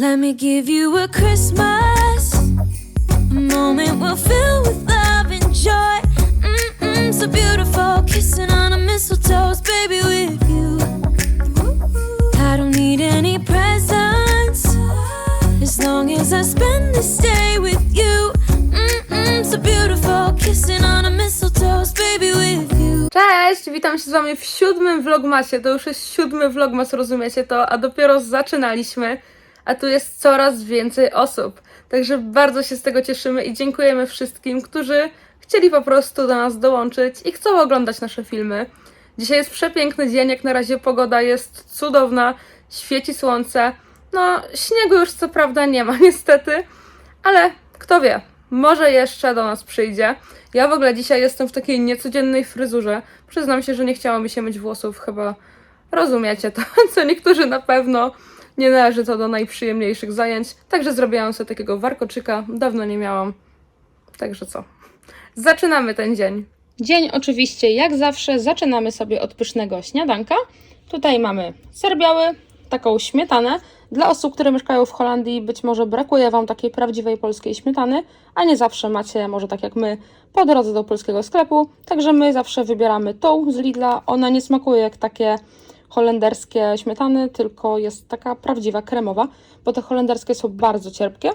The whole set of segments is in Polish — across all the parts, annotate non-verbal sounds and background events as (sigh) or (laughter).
Let me give you a Christmas, a moment we'll fill with love and joy. Mm-mm, so beautiful, kissing on a mistletoe, baby, with you. I don't need any presents as long as I spend this day with you. Mm-mm, so beautiful, kissing on a mistletoe, baby, with you. Cześć, witam się z wami w siódmym vlogmasie. To już jest siódmy vlogmas, rozumiecie to, a dopiero zaczynaliśmy, a tu jest coraz więcej osób. Także bardzo się z tego cieszymy i dziękujemy wszystkim, którzy chcieli po prostu do nas dołączyć i chcą oglądać nasze filmy. Dzisiaj jest przepiękny dzień, jak na razie pogoda jest cudowna, świeci słońce. No, śniegu już co prawda nie ma (laughs) niestety, ale kto wie, może jeszcze do nas przyjdzie. Ja w ogóle dzisiaj jestem w takiej niecodziennej fryzurze. Przyznam się, że nie chciało mi się myć włosów, chyba rozumiecie to, (laughs) co niektórzy na pewno. Nie należy to do najprzyjemniejszych zajęć, także zrobiłam sobie takiego warkoczyka, dawno nie miałam. Także co? Zaczynamy ten dzień. Dzień oczywiście, jak zawsze, zaczynamy sobie od pysznego śniadanka. Tutaj mamy ser biały, taką śmietanę. Dla osób, które mieszkają w Holandii, być może brakuje Wam takiej prawdziwej polskiej śmietany, a nie zawsze macie, może tak jak my, po drodze do polskiego sklepu. Także my zawsze wybieramy tą z Lidla. Ona nie smakuje jak takie holenderskie śmietany, tylko jest taka prawdziwa kremowa, bo te holenderskie są bardzo cierpkie.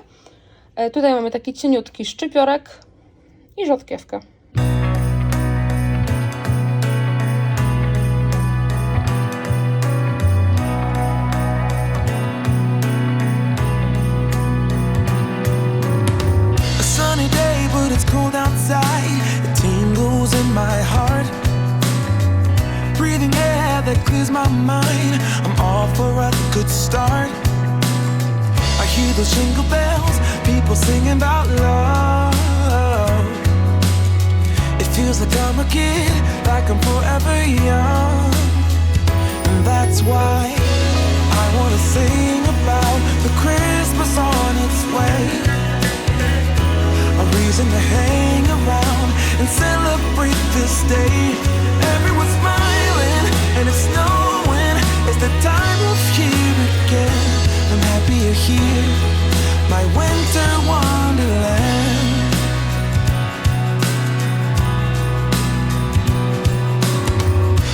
E, Tutaj mamy taki cieniutki szczypiorek i rzodkiewkę. Cold outside. Clears my mind. I'm all for a good start. I hear those jingle bells, people singing about love. It feels like I'm a kid, like I'm forever young. And that's why I wanna sing about the Christmas on its way a reason to hang around and celebrate this day. Everyone's smiling and it's snowing. It's the time of year again. I'm happy here, my winter wonderland.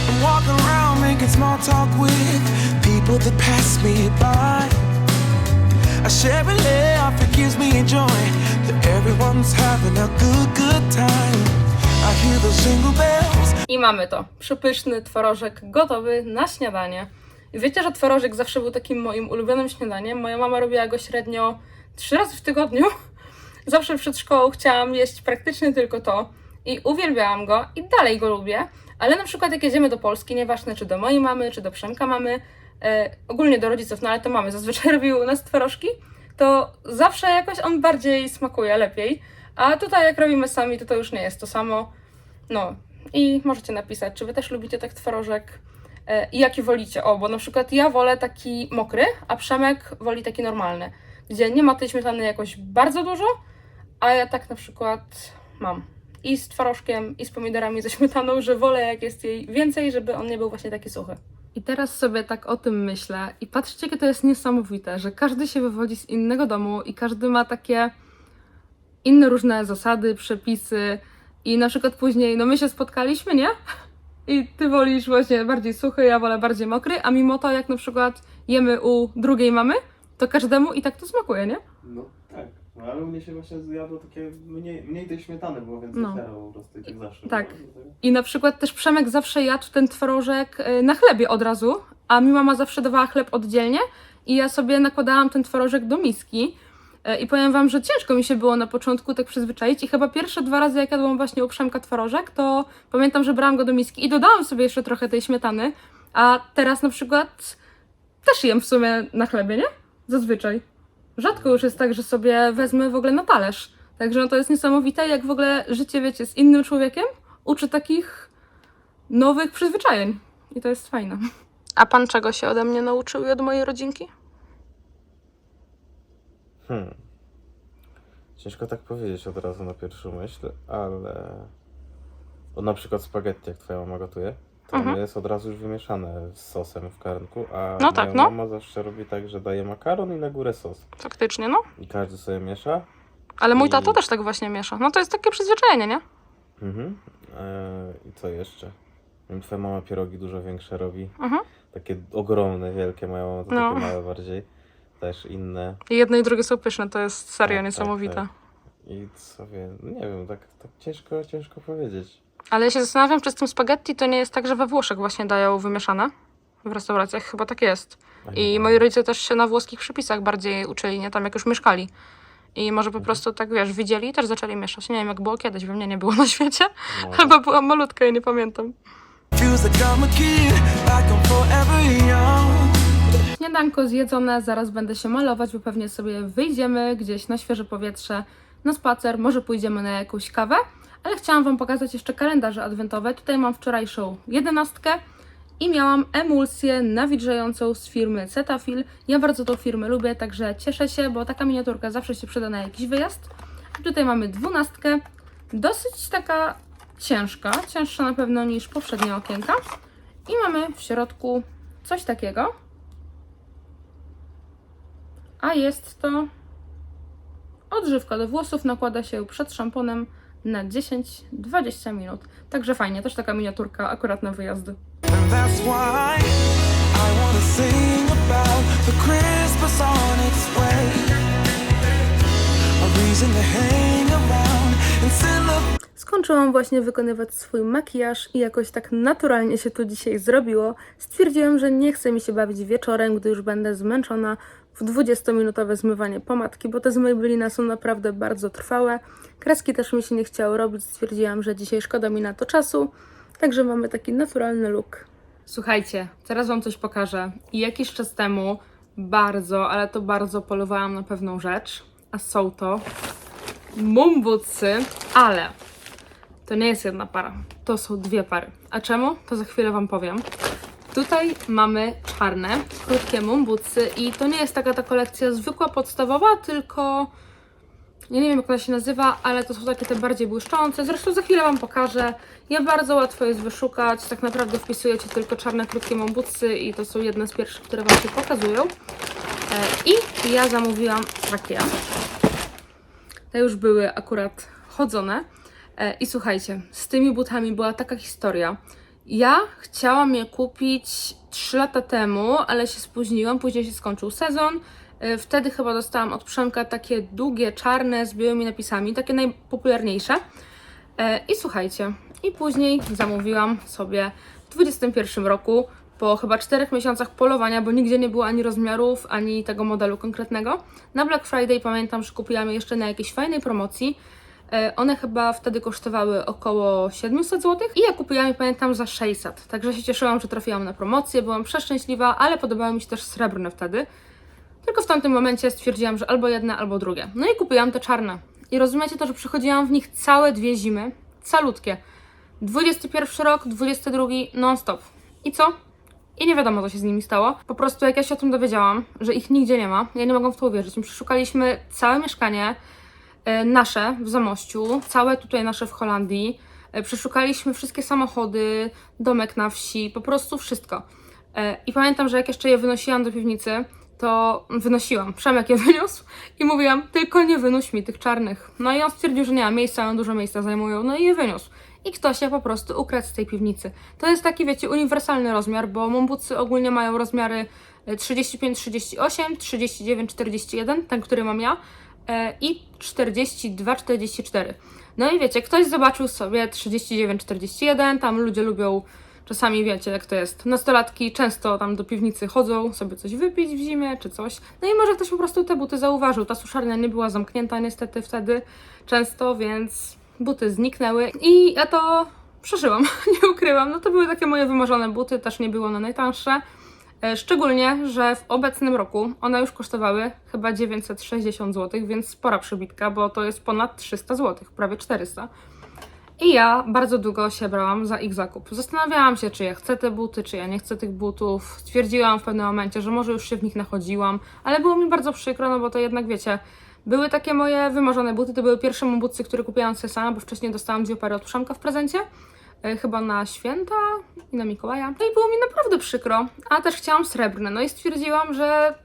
I'm walking around making small talk with people that pass me by. I share a laugh, it gives me joy that everyone's having a good, good time. I mamy to. Przepyszny twarożek gotowy na śniadanie. Wiecie, że twarożek zawsze był takim moim ulubionym śniadaniem. Moja mama robiła go średnio trzy razy w tygodniu. (laughs) Zawsze przed szkołą chciałam jeść praktycznie tylko to i uwielbiałam go i dalej go lubię. Ale na przykład jak jedziemy do Polski, nieważne czy do mojej mamy, czy do Przemka mamy, e, ogólnie do rodziców, no ale to mamy (laughs) zazwyczaj robiły u nas twarożki, to zawsze jakoś on bardziej smakuje, lepiej. A tutaj jak robimy sami, to to już nie jest to samo. No i możecie napisać, czy wy też lubicie tak twarożek e, i jaki wolicie. O, bo na przykład ja wolę taki mokry, a Przemek woli taki normalny, gdzie nie ma tej śmietany jakoś bardzo dużo, a ja tak na przykład mam. I z twarożkiem, i z pomidorami ze śmietaną, że wolę jak jest jej więcej, żeby on nie był właśnie taki suchy. I teraz sobie tak o tym myślę i patrzcie, jakie to jest niesamowite, że każdy się wywodzi z innego domu i każdy ma takie inne różne zasady, przepisy i na przykład później, no my się spotkaliśmy, nie? I ty wolisz właśnie bardziej suchy, ja wolę bardziej mokry, a mimo to jak na przykład jemy u drugiej mamy, to każdemu i tak to smakuje, nie? No tak, no, ale u mnie się właśnie zjadło takie mniej, mniej tej śmietany, było więcej No. no. po prostu i tak zawsze. Tak. było, dlatego- I na przykład też Przemek zawsze jadł ten twarożek y, na chlebie od razu, a mi mama zawsze dawała chleb oddzielnie i ja sobie nakładałam ten twarożek do miski. Y, I powiem wam, że ciężko mi się było na początku tak przyzwyczaić i chyba pierwsze dwa razy jak jadłam właśnie u Przemka twarożek, to pamiętam, że brałam go do miski i dodałam sobie jeszcze trochę tej śmietany, a teraz na przykład też jem w sumie na chlebie, nie? Zazwyczaj. Rzadko już jest tak, że sobie wezmę w ogóle na talerz. Także no to jest niesamowite, jak w ogóle życie, wiecie, z innym człowiekiem uczy takich nowych przyzwyczajeń. I to jest fajne. A pan czego się ode mnie nauczył i od mojej rodzinki? Hmm. Ciężko tak powiedzieć od razu na pierwszą myśl, ale... Od na przykład spaghetti, jak twoja mama gotuje. to Mhm. ono jest od razu już wymieszane z sosem w garnku, a No tak, moja no. mama zawsze robi tak, że daje makaron i na górę sos. Faktycznie, no. I każdy sobie miesza. Ale mój I- tato też tak właśnie miesza. No to jest takie przyzwyczajenie, nie? Mhm. E, I co jeszcze? Wiem, Twoja mama pierogi dużo większe robi. Mhm. Takie ogromne, wielkie, moja mama to No. takie małe bardziej. Też inne. I jedno i drugie są pyszne, to jest serio Tak, niesamowite. tak, I co wiem, no nie wiem, tak, tak ciężko, ciężko powiedzieć. Ale ja się zastanawiam, czy z tym spaghetti to nie jest tak, że we Włoszech właśnie dają wymieszane w restauracjach. Chyba tak jest. I moi rodzice też się na włoskich przepisach bardziej uczyli, nie? Tam jak już mieszkali. I może po prostu tak, wiesz, widzieli i też zaczęli mieszać. Nie wiem, jak było kiedyś, we mnie nie było na świecie. Może. Albo byłam malutka i nie pamiętam. Śniadanko zjedzone, zaraz będę się malować, bo pewnie sobie wyjdziemy gdzieś na świeże powietrze, na spacer, może pójdziemy na jakąś kawę, ale chciałam Wam pokazać jeszcze kalendarze adwentowe. Tutaj mam wczorajszą jedenastkę i miałam emulsję nawilżającą z firmy Cetaphil. Ja bardzo tą firmę lubię, także cieszę się, bo taka miniaturka zawsze się przyda na jakiś wyjazd. I tutaj mamy dwunastkę, dosyć taka ciężka, cięższa na pewno niż poprzednie okienka. I mamy w środku coś takiego, a jest to odżywka do włosów, nakłada się przed szamponem na 10-20 minut. Także fajnie, też taka miniaturka akurat na wyjazdy. Skończyłam właśnie wykonywać swój makijaż i jakoś tak naturalnie się to dzisiaj zrobiło. Stwierdziłam, że nie chce mi się bawić wieczorem, gdy już będę zmęczona w 20-minutowe zmywanie pomadki, bo te z Maybellina są naprawdę bardzo trwałe. Kreski też mi się nie chciało robić, stwierdziłam, że dzisiaj szkoda mi na to czasu, także mamy taki naturalny look. Słuchajcie, teraz Wam coś pokażę. I jakiś czas temu bardzo, ale to bardzo polowałam na pewną rzecz, a są to mumbucy, ale to nie jest jedna para, to są dwie pary. A czemu? To za chwilę Wam powiem. Tutaj mamy czarne, krótkie mumbucy i to nie jest taka ta kolekcja zwykła, podstawowa, tylko nie wiem jak ona się nazywa, ale to są takie te bardziej błyszczące. Zresztą za chwilę Wam pokażę. Je bardzo łatwo jest wyszukać. Tak naprawdę wpisujecie tylko czarne, krótkie mumbucy i to są jedne z pierwszych, które Wam się pokazują. E, I ja zamówiłam takie. Te już były akurat chodzone. E, I słuchajcie, z tymi butami była taka historia. Ja chciałam je kupić 3 lata temu, ale się spóźniłam, później się skończył sezon. E, Wtedy chyba dostałam od Przemka takie długie, czarne, z białymi napisami, takie najpopularniejsze. E, I słuchajcie, i później zamówiłam sobie w 21 roku, po chyba 4 miesiącach polowania, bo nigdzie nie było ani rozmiarów, ani tego modelu konkretnego. Na Black Friday pamiętam, że kupiłam je jeszcze na jakiejś fajnej promocji. E, One chyba wtedy kosztowały około 700 zł i ja kupiłam je pamiętam za 600. Także się cieszyłam, że trafiłam na promocję, byłam przeszczęśliwa, ale podobały mi się też srebrne wtedy. Tylko w tamtym momencie stwierdziłam, że albo jedne, albo drugie. No i kupiłam te czarne. I rozumiecie to, że przychodziłam w nich całe dwie zimy, calutkie. 21 rok, 22 non-stop. I co? I nie wiadomo, co się z nimi stało. Po prostu jak ja się o tym dowiedziałam, że ich nigdzie nie ma, ja nie mogłam w to uwierzyć. My przeszukaliśmy całe mieszkanie, nasze w Zamościu, całe tutaj nasze w Holandii. E, Przeszukaliśmy wszystkie samochody, domek na wsi, po prostu wszystko. E, I pamiętam, że jak jeszcze je wynosiłam do piwnicy, to wynosiłam. Przemek je (laughs) wyniósł i mówiłam, tylko nie wynoś mi tych czarnych. No i on stwierdził, że nie ma miejsca, one dużo miejsca zajmują, no i je wyniósł. I ktoś je po prostu ukradł z tej piwnicy. To jest taki, wiecie, uniwersalny rozmiar, bo mombucy ogólnie mają rozmiary e, 35-38, 39-41, ten, który mam ja, e, i 42-44. No i wiecie, ktoś zobaczył sobie 39-41, tam ludzie lubią Czasami wiecie, jak to jest. Nastolatki często tam do piwnicy chodzą, sobie coś wypić w zimie czy coś. No i może ktoś po prostu te buty zauważył. Ta suszarnia nie była zamknięta niestety wtedy często, więc buty zniknęły i ja to przeżyłam, (laughs) nie ukrywam. No to były takie moje wymarzone buty, też nie było one najtańsze. E, Szczególnie, że w obecnym roku one już kosztowały chyba 960 zł, więc spora przebitka, bo to jest ponad 300 zł, prawie 400. I ja bardzo długo się brałam za ich zakup. Zastanawiałam się, czy ja chcę te buty, czy ja nie chcę tych butów. Stwierdziłam w pewnym momencie, że może już się w nich nachodziłam, ale było mi bardzo przykro, no bo to jednak wiecie, były takie moje wymarzone buty. To były pierwsze buty, które kupiłam sobie sama, bo wcześniej dostałam dwie pary od w prezencie. E, chyba na święta i na Mikołaja. No i było mi naprawdę przykro, a też chciałam srebrne. No i stwierdziłam, że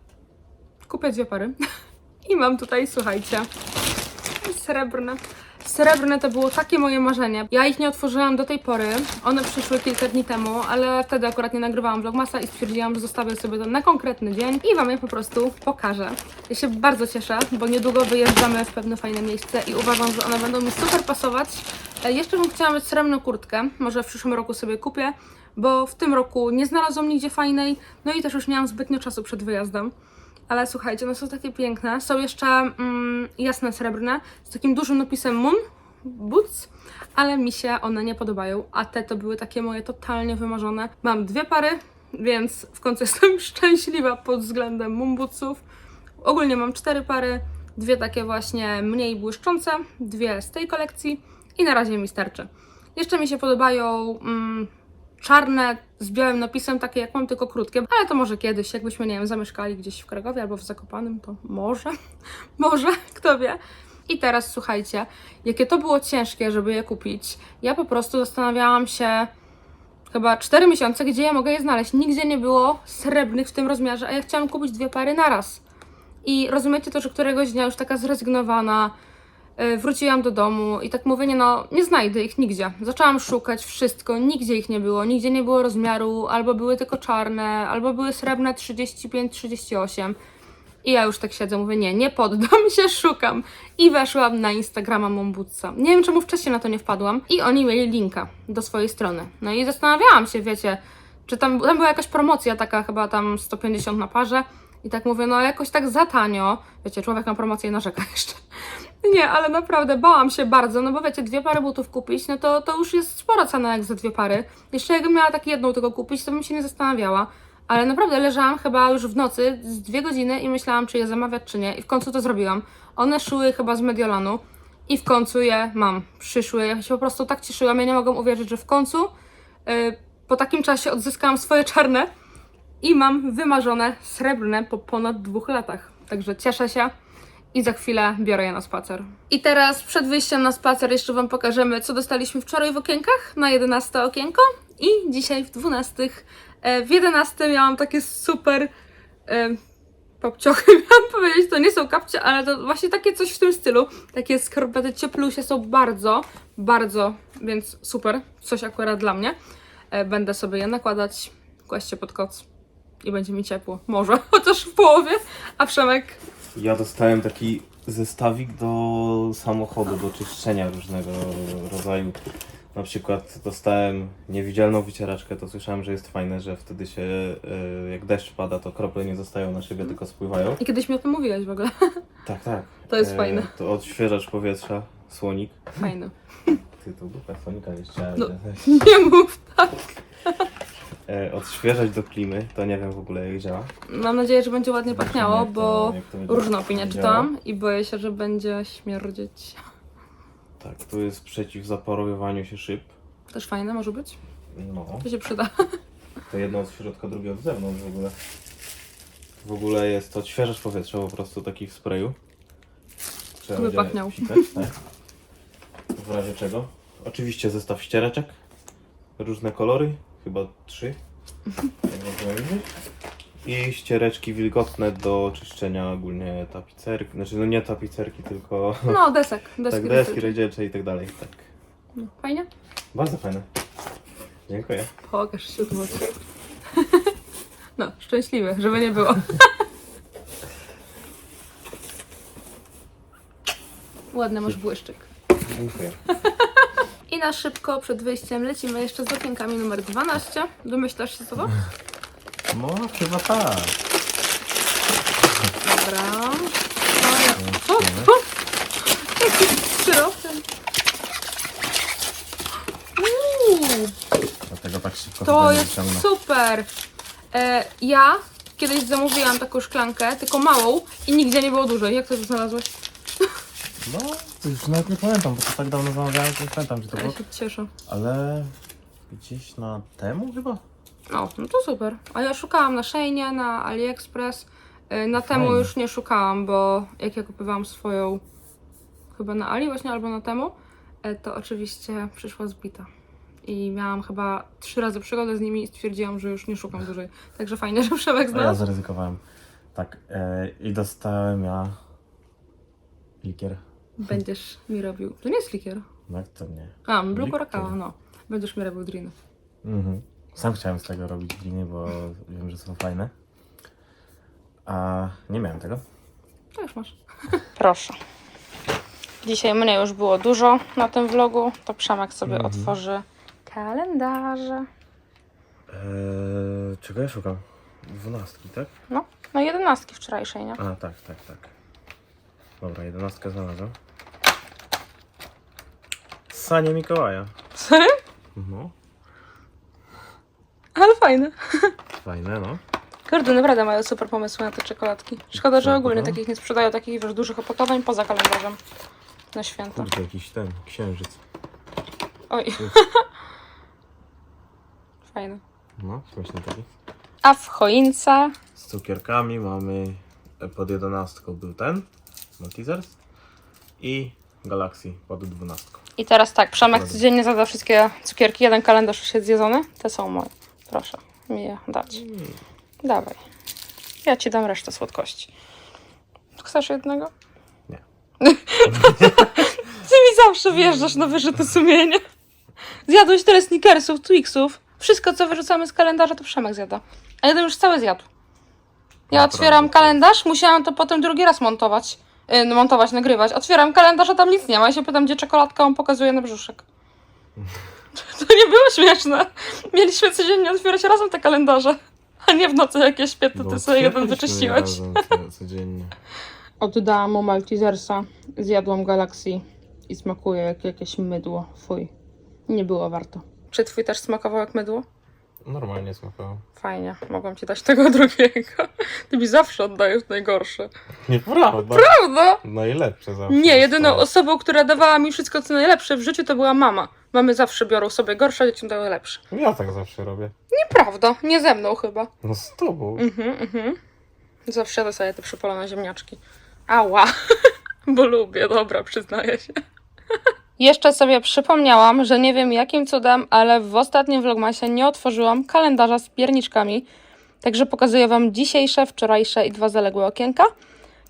kupię dwie pary. (laughs) I mam tutaj, słuchajcie, srebrne. Srebrne to było takie moje marzenie. Ja ich nie otworzyłam do tej pory. One przyszły kilka dni temu, ale wtedy akurat nie nagrywałam vlogmasa i stwierdziłam, że zostawię sobie to na konkretny dzień i Wam je po prostu pokażę. Ja się bardzo cieszę, bo niedługo wyjeżdżamy w pewne fajne miejsce i uważam, że one będą mi super pasować. Jeszcze bym chciała mieć srebrną kurtkę. Może w przyszłym roku sobie kupię, bo w tym roku nie znalazłam nigdzie fajnej. No i też już nie mam zbytnio czasu przed wyjazdem. Ale słuchajcie, one są takie piękne. Są jeszcze mm, jasne srebrne z takim dużym napisem Moon Boots, ale mi się one nie podobają. A te to były takie moje totalnie wymarzone. Mam dwie pary, więc w końcu jestem (laughs) szczęśliwa pod względem Bootsów. Ogólnie mam cztery pary, dwie takie właśnie mniej błyszczące, dwie z tej kolekcji i na razie mi starczy. Jeszcze mi się podobają mm, czarne z białym napisem, takie jak mam, tylko krótkie, ale to może kiedyś, jakbyśmy, nie wiem, zamieszkali gdzieś w Krakowie albo w Zakopanym, to może, (laughs) może, kto wie. I teraz słuchajcie, jakie to było ciężkie, żeby je kupić. Ja po prostu zastanawiałam się chyba 4 miesiące, gdzie ja mogę je znaleźć. Nigdzie nie było srebrnych w tym rozmiarze, a ja chciałam kupić dwie pary naraz. I rozumiecie to, że któregoś dnia już taka zrezygnowana, wróciłam do domu i tak mówię, nie no, nie znajdę ich nigdzie. Zaczęłam szukać wszystko, nigdzie ich nie było, nigdzie nie było rozmiaru, albo były tylko czarne, albo były srebrne 35-38. I ja już tak siedzę, mówię, nie, nie poddam (laughs) się, szukam. I weszłam na Instagrama Mombutsa. Nie wiem, czemu wcześniej na to nie wpadłam. I oni mieli linka do swojej strony. No i zastanawiałam się, wiecie, czy tam, tam była jakaś promocja taka, chyba tam 150 na parze. I tak mówię, no jakoś tak za tanio. Wiecie, człowiek na promocję narzeka (laughs) jeszcze. Nie, ale naprawdę bałam się bardzo, no bo wiecie, dwie pary butów kupić, no to, to już jest spora cena jak za dwie pary. Jeszcze jakbym miała tak jedną tylko kupić, to bym się nie zastanawiała. Ale naprawdę leżałam chyba już w nocy z dwie godziny i myślałam, czy je zamawiać, czy nie. I w końcu to zrobiłam. One szły chyba z Mediolanu i w końcu je mam. Przyszły. Ja się po prostu tak cieszyłam. Ja nie mogłam uwierzyć, że w końcu yy, po takim czasie odzyskałam swoje czarne i mam wymarzone srebrne po ponad dwóch latach. Także cieszę się i za chwilę biorę je na spacer. I teraz przed wyjściem na spacer jeszcze Wam pokażemy, co dostaliśmy wczoraj w okienkach na 11 okienko i dzisiaj w 12. E, W 11 miałam takie super e, popciochy, (laughs) miałam powiedzieć, to nie są kapcie, ale to właśnie takie coś w tym stylu. Takie skarpety cieplusie są bardzo, bardzo, więc super, coś akurat dla mnie. E, Będę sobie je nakładać, kłaść się pod koc i będzie mi ciepło. Może, (laughs) chociaż w połowie, a Przemek Ja dostałem taki zestawik do samochodu, do czyszczenia różnego rodzaju. Na przykład dostałem niewidzialną wycieraczkę, to słyszałem, że jest fajne, że wtedy się, e, jak deszcz pada, to krople nie zostają na szybie, tylko spływają. I kiedyś mi o tym mówiłeś w ogóle. (laughs) Tak, tak. To jest fajne. To odświeżacz powietrza, słonik. Fajne. Ty to dupę słonika chciałem. No. (laughs) Nie mów tak. E, odświeżać do klimy, to nie wiem w ogóle jak działa. Mam nadzieję, że będzie ładnie pachniało, Jak to- bo jak to będzie różne opinie działało. czytałam i boję się, że będzie śmierdzieć. Tak, tu jest przeciw zaparowywaniu się szyb. Też fajne może być? No. To się przyda. (laughs) To jedno od środka, drugie od zewnątrz w ogóle. W ogóle jest to odświeżacz powietrza po prostu taki w sprayu. Trzeba będzie pachniał. psikać, tak? W razie czego? Oczywiście zestaw ściereczek. Różne kolory, chyba trzy. Jak. I ściereczki wilgotne do czyszczenia ogólnie tapicerki. Znaczy no nie tapicerki, tylko No, desek. Deski, (laughs) tak, deski deski. rozdzielcze i tak dalej. Tak. No, Fajnie? Bardzo fajne. Dziękuję. Pokaż się tu. (laughs) No, szczęśliwy, żeby nie było. (laughs) Ładny masz błyszczyk. Dziękuję. Na szybko przed wyjściem lecimy jeszcze z okienkami numer 12. Domyślasz się co to? No, chyba tak. Dobra. O, o, o. Jaki syropem. Uuu, Dlatego tak szybko to jest wyciągnę. super. E, ja kiedyś zamówiłam taką szklankę, tylko małą i nigdzie nie było dużej. Jak to znalazłeś? No, to już nawet nie pamiętam, bo to tak dawno zamawiałem, że nie pamiętam gdzie to Ja było. się cieszę. Ale gdzieś na temu chyba? No, no to super. A ja szukałam na Sheinie, na AliExpress. E, Na temu Fajnie. już nie szukałam, bo jak ja kupowałam swoją chyba na Ali właśnie albo na temu, e, to oczywiście przyszła zbita. i miałam chyba trzy razy przygodę z nimi i stwierdziłam, że już nie szukam dłużej. Także fajnie, że Przemek A ja znalazł. zaryzykowałem. Tak, e, i dostałem ja likier. Będziesz mi robił. To nie jest likier. No jak to nie? A. Coracao, no. Będziesz mi robił driny. Mhm. Sam chciałem z tego robić gliny, bo wiem, że są fajne. A nie miałem tego. To już masz. Proszę. Dzisiaj mnie już było dużo na tym vlogu, to Przemek sobie Mhm. otworzy kalendarze. Eee, czego ja szukam? Dwunastki, tak? No, no jedenastki wczorajszej, nie? A, tak, tak, tak. Dobra, jedenastkę znalazłem. Sanie Mikołaja. Serio? No, Ale fajne. fajne, no. Kurde, naprawdę mają super pomysły na te czekoladki. Szkoda, że ogólnie no. takich nie sprzedają, takich wiesz, dużych opakowań poza kalendarzem. Na święta. Kurde, jakiś ten, księżyc. Oj. (laughs) Fajne. No, śmieszny taki. A w choince Z cukierkami mamy, e, pod jedenastką był ten, Maltesers i Galaxy pod dwunastką. I teraz tak, Przemek codziennie zada wszystkie cukierki. Jeden kalendarz już jest zjedzony. Te są moje. Proszę mi je dać. Dawaj. Ja ci dam resztę słodkości. Chcesz jednego? Nie. (laughs) Ty mi zawsze wjeżdżasz na wyrzuty sumienia. Zjadłeś tyle snickersów, Twixów. Wszystko, co wyrzucamy z kalendarza, to Przemek zjada. A jeden już cały zjadł. Ja otwieram kalendarz, musiałam to potem drugi raz montować. No, montować, nagrywać. Otwieram kalendarz, a tam nic nie ma. Ja się pytam, gdzie czekoladka, on pokazuje na brzuszek. (laughs) To nie było śmieszne. Mieliśmy codziennie otwierać razem te kalendarze. A nie w nocy jak ja śpię, to ty sobie jeden wyczyściłeś. (laughs) codziennie. Oddałam mu Maltesersa, zjadłam Galaxy i smakuje jak jakieś mydło. Fuj. Nie było warto. Czy twój też smakował jak mydło? Normalnie smakowało. Fajnie, mogłam ci dać tego (laughs) drugiego. Ty mi zawsze oddajesz najgorsze. Nieprawda. Prawda? Najlepsze zawsze. Nie, jedyną osobą, która dawała mi wszystko co najlepsze w życiu, to była mama. Mamy zawsze biorą sobie gorsze, a dzieciom dały lepsze. Ja tak zawsze robię. Nieprawda, nie ze mną chyba. No z tobą. Mhm, mhm. Zawsze jadę sobie te przypalone ziemniaczki. Ała, (laughs) bo lubię, dobra, przyznaję się. (laughs) Jeszcze sobie przypomniałam, że nie wiem jakim cudem, ale w ostatnim vlogmasie nie otworzyłam kalendarza z pierniczkami. Także pokazuję Wam dzisiejsze, wczorajsze i dwa zaległe okienka.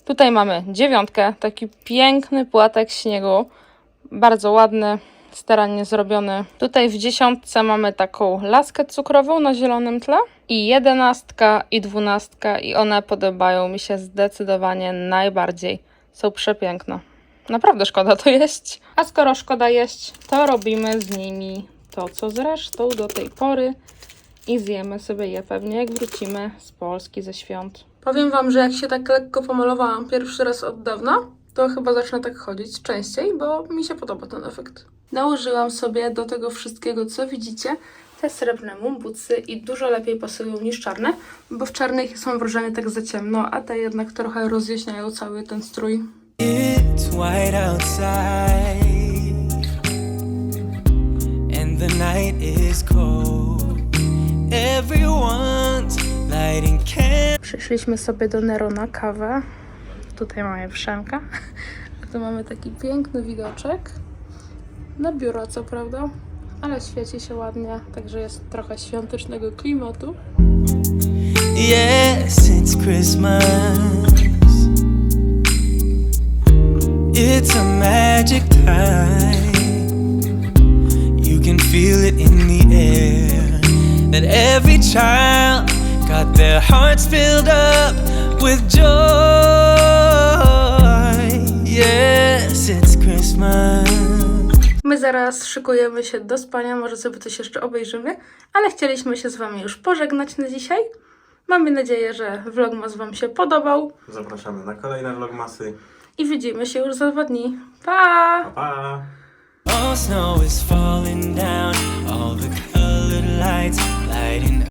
Tutaj mamy dziewiątkę, taki piękny płatek śniegu. Bardzo ładny, starannie zrobiony. Tutaj w dziesiątce mamy taką laskę cukrową na zielonym tle. I jedenastka i dwunastka i one podobają mi się zdecydowanie najbardziej. Są przepiękne. Naprawdę szkoda to jeść. A skoro szkoda jeść, to robimy z nimi to, co zresztą do tej pory i zjemy sobie je pewnie, jak wrócimy z Polski ze świąt. Powiem Wam, że jak się tak lekko pomalowałam pierwszy raz od dawna, to chyba zacznę tak chodzić częściej, bo mi się podoba ten efekt. Nałożyłam sobie do tego wszystkiego, co widzicie, te srebrne mumbucy i dużo lepiej pasują niż czarne, bo w czarnych są wrażenie tak za ciemno, a te jednak trochę rozjaśniają cały ten strój. It's white outside, and the night is cold. Everyone's lighting candles. Przyszliśmy sobie do Nero na kawę. Tutaj mamy Przemka. A (laughs) tu mamy taki piękny widoczek. Na biuro, co prawda, ale świeci się ładnie, także jest trochę świątecznego klimatu. Yes, it's Christmas. It's a magic time. You can feel it in the air. That every child got their hearts filled up with joy. Yes, it's Christmas. My zaraz szykujemy się do spania, może sobie coś jeszcze obejrzymy, ale chcieliśmy się z Wami już pożegnać na dzisiaj. Mamy nadzieję, że vlogmas Wam się podobał Zapraszamy na kolejne vlogmasy i widzimy się już za dwa dni. Pa! pa. pa.